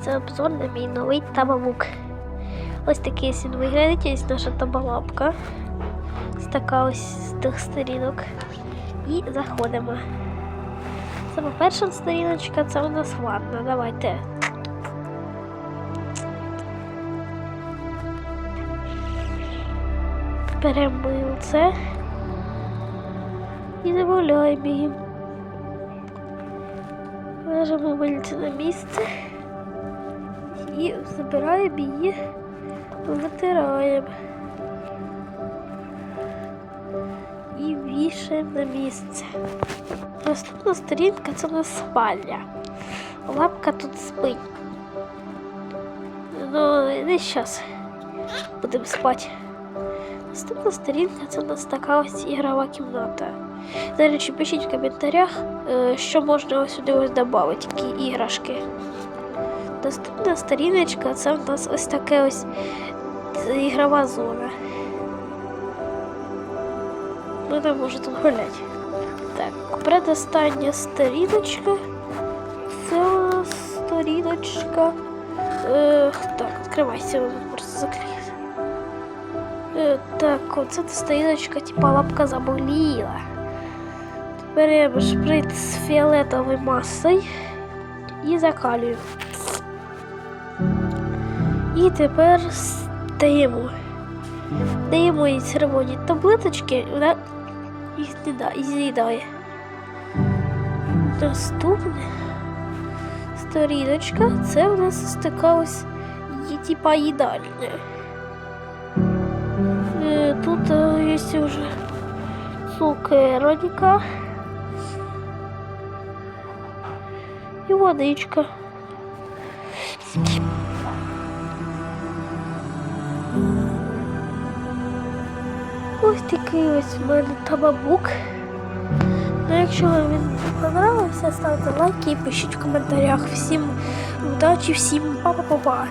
Це обзор на мій новий табалук. Ось такий він виглядає, ось наша табалапка. Ось така ось з тих сторінок. І заходимо. Саме перша сторіночка це у нас ванна. Давайте. Беремо це і замовляємо її. Ложимо мильце на місце і забираємо її, витираємо і вішаємо на місце. Наступна сторінка це у нас спальня. Лапка тут спить. Ну, не зараз будемо спати. Наступна сторінка це у нас така ось ігрова кімната. До речі, пишіть в коментарях, е, що можна сюди ось додати, які іграшки. Наступна сторіночка це у нас ось таке ось ігрова зона. Вона може тут гуляти. Так, предостання сторіночка. Це сторіночка. Е, так, відкривайся, вона просто закриється. Е, Так, оце сторіночка, типа лапка заболіла. Беремо шприц з фіолетовою масою і закалюємо. І тепер стаємо. Даємо їй червоні таблеточки, вона їх не з'їдає. Наступне сторіночка, це у нас така ось типа їдальня. Е, Тут е, є вже цукерочка і водичка. Ось такий ось в мене табабук. Ну, якщо вам він понравився, ставте лайки і пишіть в коментарях. Всім удачі, всім па-па-па-па.